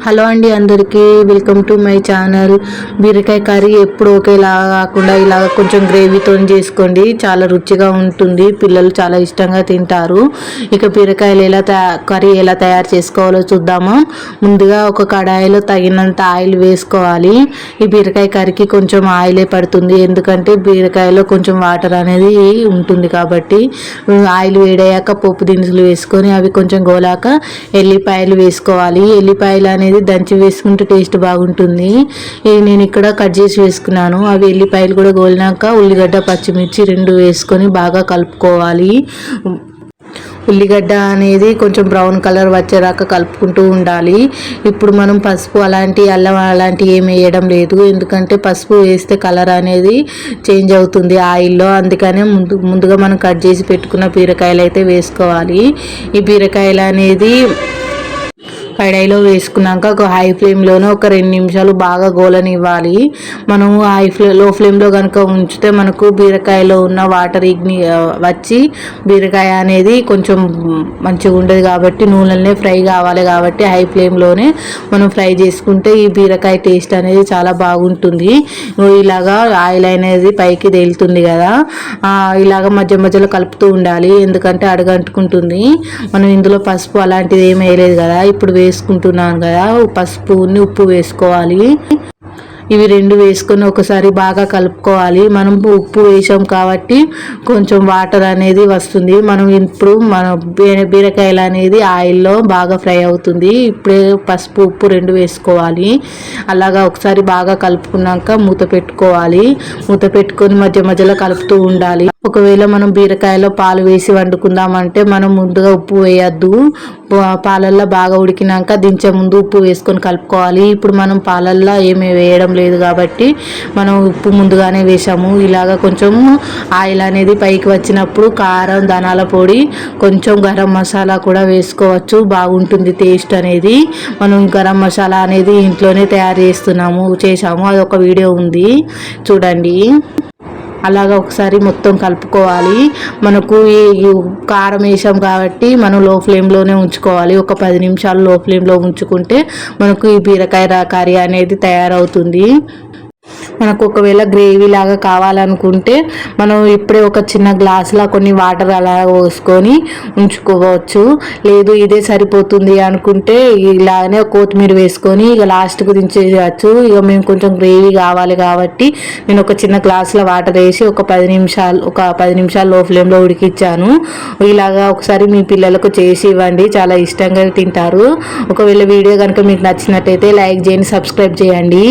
Hello అండి అందరికీ welcome to my channel. బీరకాయ కర్రీ ఎప్పుడు ఒకేలా కాకుండా ఇలా కొంచెం గ్రేవీతో చేసుకోండి. చాలా రుచిగా ఉంటుంది. పిల్లలు చాలా ఇష్టంగా తింటారు. ఇక బీరకాయలు ఎలా కర్రీ ఎలా తయారు చేసుకోవాలో చూద్దాము. ముందుగా ఒక కడాయిలో తగినంత ఆయిల్ వేసుకోవాలి. ఈ బీరకాయ కర్రీకి కొంచెం ఆయిలే పడుతుంది. ఎందుకంటే బీరకాయలో కొంచెం వాటర్ అనేది ఉంటుంది కాబట్టి ఆయిల్ వేడయ్యాక పోపు దినుసులు వేసుకొని అవి కొంచెం గోలాక ఎల్లిపాయలు వేసుకోవాలి. ఎల్లిపాయలు అనేది దంచి వేసుకుంటే టేస్ట్ బాగుంటుంది. ఇది నేను ఇక్కడ కట్ చేసి వేసుకున్నాను. అవి ఎల్లిపాయలు కూడా గోలినాక ఉల్లిగడ్డ పచ్చిమిర్చి రెండు వేసుకొని బాగా కలుపుకోవాలి. ఉల్లిగడ్డ అనేది కొంచెం బ్రౌన్ కలర్ వచ్చేదాకా కలుపుకుంటూ ఉండాలి. ఇప్పుడు మనం పసుపు అలాంటి అల్లం అలాంటి ఏమి వేయడం లేదు. ఎందుకంటే పసుపు వేస్తే కలర్ అనేది చేంజ్ అవుతుంది ఆయిల్లో. అందుకనే ముందు ముందుగా మనం కట్ చేసి పెట్టుకున్న బీరకాయలు అయితే వేసుకోవాలి. ఈ బీరకాయలు అనేది కడాయిలో వేసుకున్నాక ఒక హై ఫ్లేమ్లోనే ఒక రెండు నిమిషాలు బాగా గోలనివ్వాలి. మనం హై ఫ్లే లో ఫ్లేమ్లో కనుక ఉంచితే మనకు బీరకాయలో ఉన్న వాటర్ ఇగ్ని వచ్చి బీరకాయ అనేది కొంచెం మంచిగా ఉండదు కాబట్టి నూనెలనే ఫ్రై కావాలి కాబట్టి హై ఫ్లేమ్లోనే మనం ఫ్రై చేసుకుంటే ఈ బీరకాయ టేస్ట్ అనేది చాలా బాగుంటుంది. ఇలాగా ఆయిల్ అనేది పైకి తేలుతుంది కదా. ఇలాగ మధ్య మధ్యలో కలుపుతూ ఉండాలి. ఎందుకంటే అడగంటుకుంటుంది. మనం ఇందులో పసుపు అలాంటిది ఏమీ వేయలేదు కదా. ఇప్పుడు వేసుకుంటున్నాను కదా పసుపు ఉప్పు వేసుకోవాలి. ఇవి రెండు వేసుకొని ఒకసారి బాగా కలుపుకోవాలి. మనం ఉప్పు వేసాం కాబట్టి కొంచెం వాటర్ అనేది వస్తుంది. మనం ఇప్పుడు మన బీరకాయలు అనేది ఆయిల్లో బాగా ఫ్రై అవుతుంది. ఇప్పుడే పసుపు ఉప్పు రెండు వేసుకోవాలి. అలాగా ఒకసారి బాగా కలుపుకున్నాక మూత పెట్టుకోవాలి. మూత పెట్టుకొని మధ్య మధ్యలో కలుపుతూ ఉండాలి. ఒకవేళ మనం బీరకాయలో పాలు వేసి వండుకుందామంటే మనం ముందుగా ఉప్పు వేయద్దు. పాలల్లో బాగా ఉడికినాక దించే ముందు ఉప్పు వేసుకొని కలుపుకోవాలి. ఇప్పుడు మనం పాలల్లో ఏమి వేయడం లేదు కాబట్టి మనం ఉప్పు ముందుగానే వేసాము ఇలాగ కొంచెం ఆయిల్ అనేది పైకి వచ్చినప్పుడు కారం ధనాల పొడి కొంచెం గరం మసాలా కూడా వేసుకోవచ్చు. బాగుంటుంది టేస్ట్ అనేది. మనం గరం మసాలా అనేది ఇంట్లోనే తయారు చేస్తున్నాము చేసాము అది ఒక వీడియో ఉంది. చూడండి. అలాగా ఒకసారి మొత్తం కలుపుకోవాలి. మనకు ఈ కారం వేసాం కాబట్టి మనం లో ఫ్లేమ్లోనే ఉంచుకోవాలి. ఒక పది నిమిషాలు లో ఫ్లేమ్లో ఉంచుకుంటే మనకు ఈ బీరకాయ కర్రీ అనేది తయారవుతుంది. మనకు ఒకవేళ గ్రేవీ లాగా కావాలనుకుంటే మనం ఇప్పుడే ఒక చిన్న గ్లాసులో కొన్ని వాటర్ అలా పోసుకొని ఉంచుకోవచ్చు. లేదు ఇదే సరిపోతుంది అనుకుంటే ఇలానే కొత్తిమీర వేసుకొని ఇక లాస్ట్కు దించేయచ్చు. ఇక మేము కొంచెం గ్రేవీ కావాలి కాబట్టి నేను ఒక చిన్న గ్లాసులో వాటర్ వేసి ఒక పది నిమిషాలు ఒక పది నిమిషాలు లో ఫ్లేమ్లో ఉడికిచ్చాను. ఇలాగా ఒకసారి మీ పిల్లలకు చేసి ఇవ్వండి. చాలా ఇష్టంగా తింటారు. ఒకవేళ వీడియో కనుక మీకు నచ్చినట్టయితే లైక్ చేయండి సబ్స్క్రైబ్ చేయండి.